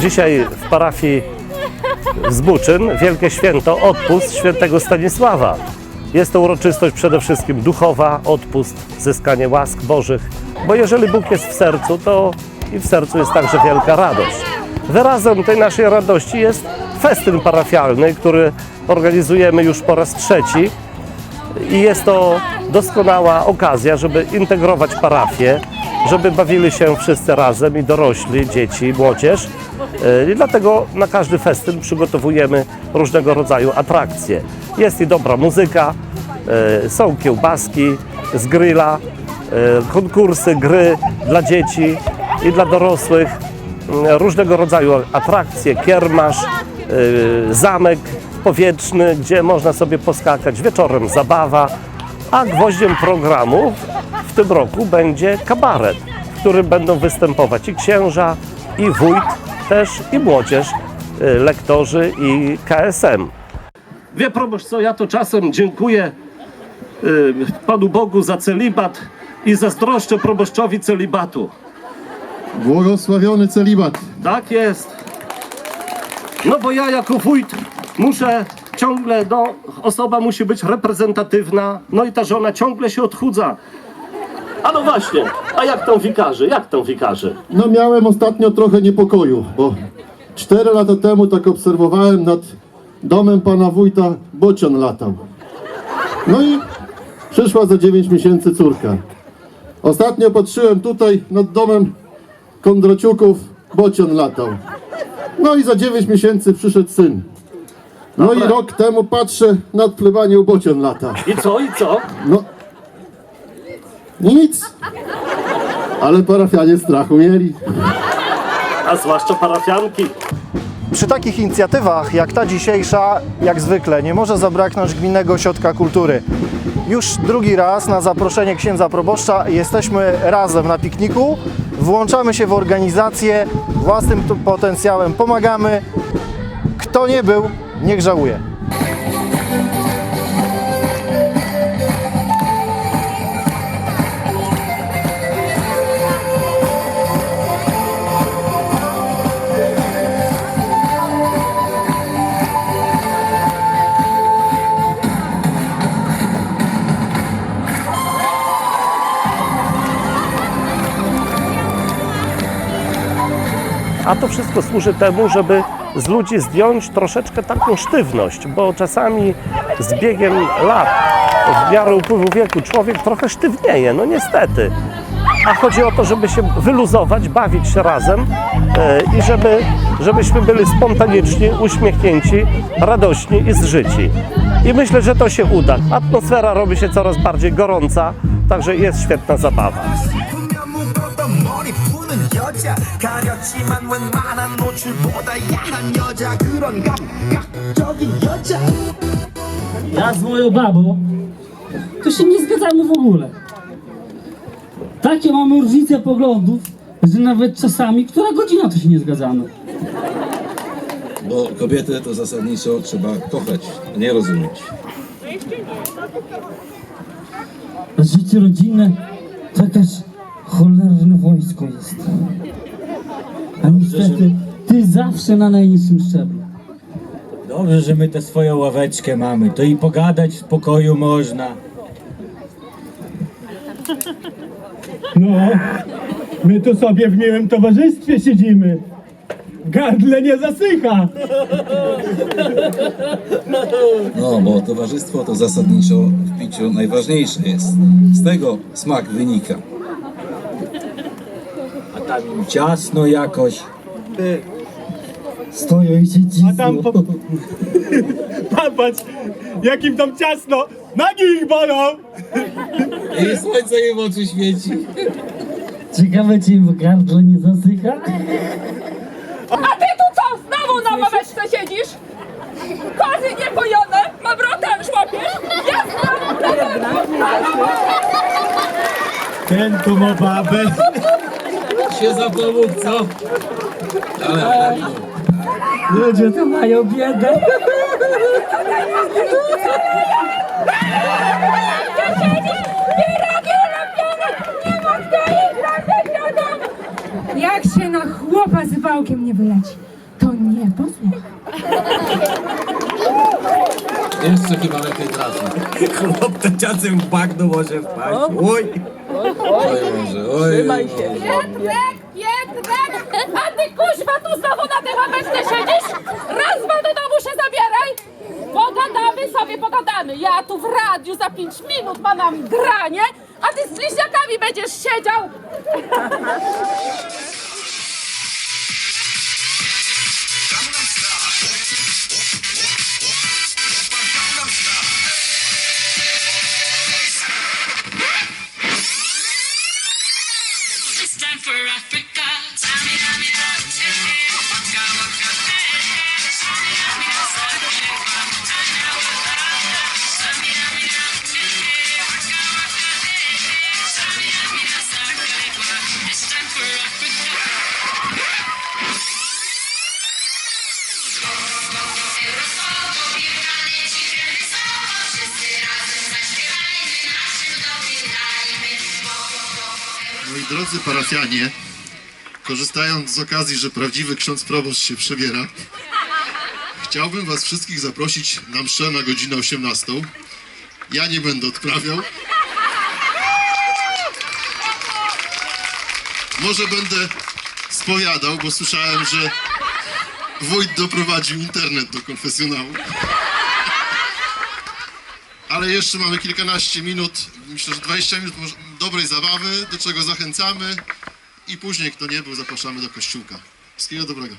Dzisiaj w parafii Zbuczyn Wielkie Święto, odpust świętego Stanisława. Jest to uroczystość przede wszystkim duchowa, odpust, zyskanie łask Bożych, bo jeżeli Bóg jest w sercu, to i w sercu jest także wielka radość. Wyrazem tej naszej radości jest festyn parafialny, który organizujemy już po raz trzeci i jest to doskonała okazja, żeby integrować parafię, żeby bawili się wszyscy razem i dorośli, dzieci, młodzież. Yy, I dlatego na każdy festyn przygotowujemy różnego rodzaju atrakcje. Jest i dobra muzyka, yy, są kiełbaski z grilla, yy, konkursy, gry dla dzieci i dla dorosłych, różnego rodzaju atrakcje, kiermasz, zamek powietrzny, gdzie można sobie poskakać, wieczorem zabawa, a gwoździem programu w tym roku będzie kabaret, w którym będą występować i księża, i wójt też, i młodzież, y, lektorzy i KSM. Wie proboszcz co, ja to czasem dziękuję y, Panu Bogu za celibat i zazdroszczę proboszczowi celibatu. Błogosławiony celibat. Tak jest. No bo ja jako wójt muszę ciągle, no osoba musi być reprezentatywna, no i ta żona ciągle się odchudza. A no właśnie, a jak tam wikarzy, jak tam wikarzy? No miałem ostatnio trochę niepokoju, bo cztery lata temu tak obserwowałem nad domem pana wójta bocian latał. No i przyszła za 9 miesięcy córka. Ostatnio patrzyłem tutaj nad domem Kondraciuków, bocian latał. No i za 9 miesięcy przyszedł syn. No i Dobra. rok temu patrzę nad plebaniem bocian lata. I co, i co? No. Nic. Ale parafianie strachu mieli. A zwłaszcza parafianki. Przy takich inicjatywach jak ta dzisiejsza, jak zwykle, nie może zabraknąć Gminnego Ośrodka Kultury. Już drugi raz na zaproszenie księdza proboszcza jesteśmy razem na pikniku, włączamy się w organizację, własnym tu potencjałem pomagamy. Kto nie był, niech żałuje. A to wszystko służy temu, żeby z ludzi zdjąć troszeczkę taką sztywność, bo czasami z biegiem lat, w miarę upływu wieku, człowiek trochę sztywnieje, no niestety. A chodzi o to, żeby się wyluzować, bawić się razem e, i żeby, żebyśmy byli spontaniczni, uśmiechnięci, radośni i zżyci. I myślę, że to się uda. Atmosfera robi się coraz bardziej gorąca, także jest świetna zabawa. 여자 가렸지만 웬만한 노출보다 야한 여자 그런 감각적인 여자 Ja z moją babą to się nie zgadzamy w ogóle. Takie mamy różnice poglądów, że nawet czasami, która godzina to się nie zgadzamy. Bo kobietę to zasadniczo trzeba kochać, a nie rozumieć. Życie rodzinne to jakaś cholerne wojsko jest. A niestety, ty zawsze na najniższym szczeblu. Dobrze, że my tę swoją ławeczkę mamy, to i pogadać w spokoju można. No, my tu sobie w miłym towarzystwie siedzimy. Gardle nie zasycha. No, bo towarzystwo to zasadniczo w piciu najważniejsze jest. Z tego smak wynika. Tam im ciasno jakoś. Stoją i się A tam po... Popatrz, jakim tam ciasno. Nagi ich bolą. I słońce im w oczy świeci. Ciekawe, czy im gardło nie zasycha? A ty tu co? Znowu na ławeczce siedzisz? Kozy niepojone, mamrotę szłapiesz? Jasna? Ten tu ma babę. Się zapomógł, co? Ale, ale Ludzie to mają biedę. Jak się na chłopa z wałkiem nie wyleci. Nie, posłuch. Jeszcze chyba lepiej trafi. Chłop to czasem w bagno może wpaść. Oj! Oj oj Boże. Pietrek, Pietrek! A ty kuźwa tu znowu na tej ławeczce siedzisz? Raz ma do domu się zabieraj! Pogadamy sobie, pogadamy. Ja tu w radiu za pięć minut mam granie, a ty z bliźniakami będziesz siedział. Drodzy parafianie, korzystając z okazji, że prawdziwy ksiądz proboszcz się przebiera, chciałbym was wszystkich zaprosić na mszę na godzinę 18. Ja nie będę odprawiał. Może będę spowiadał, bo słyszałem, że wójt doprowadził internet do konfesjonału. Ale jeszcze mamy kilkanaście minut, myślę, że 20 minut może- dobrej zabawy, do czego zachęcamy i później, kto nie był, zapraszamy do kościółka. Wszystkiego dobrego.